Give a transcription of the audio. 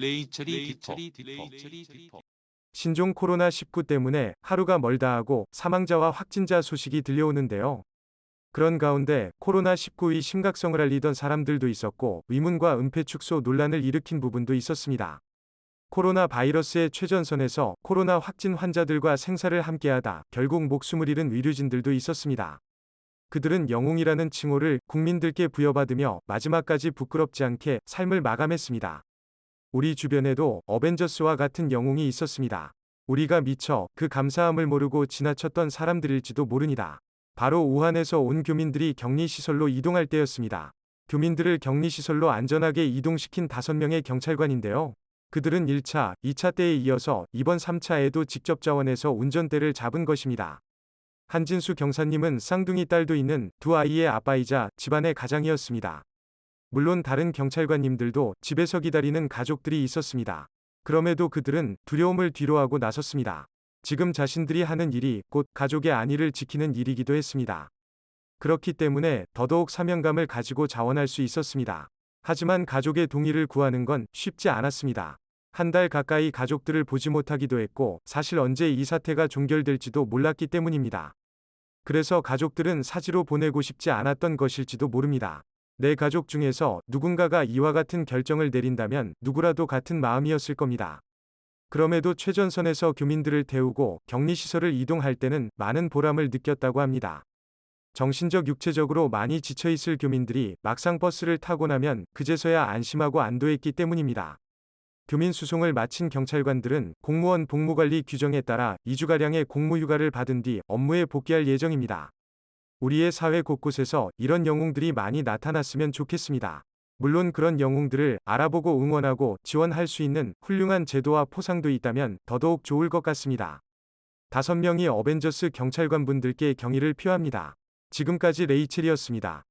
레이첼이 디퍼 신종 코로나19 때문에 하루가 멀다 하고 사망자와 확진자 소식이 들려오는데요. 그런 가운데 코로나19의 심각성을 알리던 사람들도 있었고 의문과 은폐 축소 논란을 일으킨 부분도 있었습니다. 코로나 바이러스의 최전선에서 코로나 확진 환자들과 생사를 함께하다 결국 목숨을 잃은 의료진들도 있었습니다. 그들은 영웅이라는 칭호를 국민들께 부여받으며 마지막까지 부끄럽지 않게 삶을 마감했습니다. 우리 주변에도 어벤져스와 같은 영웅이 있었습니다. 우리가 미처 그 감사함을 모르고 지나쳤던 사람들일지도 모르니다. 바로 우한에서 온 교민들이 격리시설로 이동할 때였습니다. 교민들을 격리시설로 안전하게 이동시킨 5명의 경찰관인데요. 그들은 1차, 2차 때에 이어서 이번 3차에도 직접 자원해서 운전대를 잡은 것입니다. 한진수 경사님은 쌍둥이 딸도 있는 두 아이의 아빠이자 집안의 가장이었습니다. 물론 다른 경찰관님들도 집에서 기다리는 가족들이 있었습니다. 그럼에도 그들은 두려움을 뒤로하고 나섰습니다. 지금 자신들이 하는 일이 곧 가족의 안위를 지키는 일이기도 했습니다. 그렇기 때문에 더더욱 사명감을 가지고 자원할 수 있었습니다. 하지만 가족의 동의를 구하는 건 쉽지 않았습니다. 한 달 가까이 가족들을 보지 못하기도 했고 사실 언제 이 사태가 종결될지도 몰랐기 때문입니다. 그래서 가족들은 사지로 보내고 싶지 않았던 것일지도 모릅니다. 내 가족 중에서 누군가가 이와 같은 결정을 내린다면 누구라도 같은 마음이었을 겁니다. 그럼에도 최전선에서 교민들을 태우고 격리시설을 이동할 때는 많은 보람을 느꼈다고 합니다. 정신적 육체적으로 많이 지쳐있을 교민들이 막상 버스를 타고 나면 그제서야 안심하고 안도했기 때문입니다. 교민 수송을 마친 경찰관들은 공무원 복무관리 규정에 따라 2주가량의 공무휴가를 받은 뒤 업무에 복귀할 예정입니다. 우리의 사회 곳곳에서 이런 영웅들이 많이 나타났으면 좋겠습니다. 물론 그런 영웅들을 알아보고 응원하고 지원할 수 있는 훌륭한 제도와 포상도 있다면 더더욱 좋을 것 같습니다. 다섯 명이 어벤져스 경찰관 분들께 경의를 표합니다. 지금까지 레이첼이었습니다.